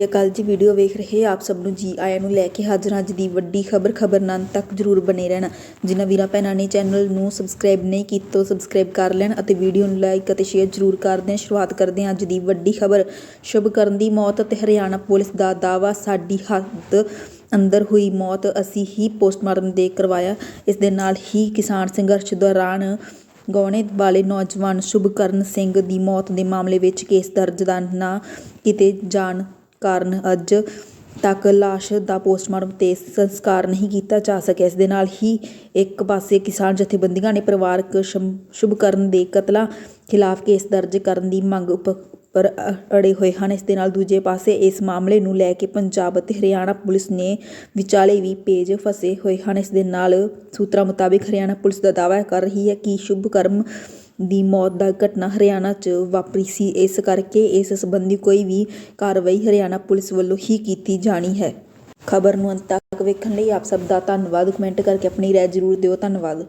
ਅਕਾਲ ਜੀ, ਵੀਡੀਓ ਵੇਖ ਰਹੇ ਆਪ ਸਭ ਨੂੰ ਜੀ ਆਇਆਂ ਨੂੰ ਲੈ ਕੇ ਹਾਜ਼ਰ ਅੱਜ ਦੀ ਵੱਡੀ ਖਬਰ ਖਬਰ ਨਾਲ ਤੱਕ ਜਰੂਰ ਬਨੇ ਰਹਿਣਾ। ਜਿਨ੍ਹਾਂ ਵੀਰਾਂ ਭੈਣਾਂ ਨੇ ਚੈਨਲ ਨੂੰ ਸਬਸਕ੍ਰਾਈਬ ਨਹੀਂ ਕੀਤਾ ਸਬਸਕ੍ਰਾਈਬ ਕਰ ਲੈਣ ਅਤੇ ਵੀਡੀਓ ਨੂੰ ਲਾਈਕ ਅਤੇ ਸ਼ੇਅਰ ਜਰੂਰ ਕਰਦੇ ਹਾਂ ਸ਼ੁਰੂਆਤ ਕਰਦੇ ਹਾਂ ਅੱਜ ਦੀ ਵੱਡੀ ਖਬਰ। ਸ਼ੁਭਕਰਨ ਦੀ ਮੌਤ ਅਤੇ ਹਰਿਆਣਾ ਪੁਲਿਸ ਦਾ ਦਾਅਵਾ, ਸਾਡੀ ਹੱਦ ਅੰਦਰ ਹੋਈ ਮੌਤ ਅਸੀਂ ਹੀ ਪੋਸਟਮਾਰਟਮ ਦੇ ਕਰਵਾਇਆ। ਇਸ ਦੇ ਨਾਲ ਹੀ ਕਿਸਾਨ ਸੰਘਰਸ਼ ਦੌਰਾਨ ਗਾਉਣੇ ਵਾਲੇ ਨੌਜਵਾਨ ਸ਼ੁਭਕਰਨ ਸਿੰਘ ਦੀ ਮੌਤ ਦੇ ਮਾਮਲੇ ਵਿੱਚ ਕੇਸ ਦਰਜ ਦਾ ਨਾ ਕੀਤੇ ਜਾਣ ਕਾਰਨ ਅੱਜ ਤੱਕ ਲਾਸ਼ ਦਾ ਪੋਸਟਮਾਰਟਮ ਤੇ ਸੰਸਕਾਰ ਨਹੀਂ ਕੀਤਾ ਜਾ ਸਕਿਆ। ਇਸ ਦੇ ਨਾਲ ਹੀ ਇੱਕ ਪਾਸੇ ਕਿਸਾਨ ਜਥੇਬੰਦੀਆਂ ਨੇ ਪਰਿਵਾਰਕ ਸ਼ੁਭਕਰਨ ਦੇ ਕਤਲਾਂ ਖਿਲਾਫ ਕੇਸ ਦਰਜ ਕਰਨ ਦੀ ਮੰਗ ਉਪ- ਪਰ ਅੜੇ ਹੋਏ ਹਨ। ਇਸ ਦੇ ਨਾਲ ਦੂਜੇ ਪਾਸੇ ਇਸ ਮਾਮਲੇ ਨੂੰ ਲੈ ਕੇ ਪੰਜਾਬ ਅਤੇ ਹਰਿਆਣਾ ਪੁਲਿਸ ਨੇ ਵਿਚਾਲੇ ਵੀ ਪੇਜ ਫਸੇ ਹੋਏ ਹਨ। ਇਸ ਦੇ ਨਾਲ ਸੂਤਰਾਂ ਮੁਤਾਬਿਕ ਹਰਿਆਣਾ ਪੁਲਿਸ ਦਾ ਦਾਅਵਾ ਕਰ ਰਹੀ ਹੈ ਕਿ ਸ਼ੁਭਕਰਮ ਦੀ ਮੌਤ ਦਾ ਘਟਨਾ ਹਰਿਆਣਾ 'ਚ ਵਾਪਰੀ ਸੀ। ਇਸ ਕਰਕੇ ਇਸ ਸੰਬੰਧੀ ਕੋਈ ਵੀ ਕਾਰਵਾਈ ਹਰਿਆਣਾ ਪੁਲਿਸ ਵੱਲੋਂ ਹੀ ਕੀਤੀ ਜਾਣੀ ਹੈ। ਖਬਰ ਨੂੰ ਅੰਤ ਤੱਕ ਵੇਖਣ ਲਈ ਆਪ ਸਭ ਦਾ ਧੰਨਵਾਦ। ਕਮੈਂਟ ਕਰਕੇ ਆਪਣੀ ਰਾਏ ਜ਼ਰੂਰ ਦਿਓ। ਧੰਨਵਾਦ।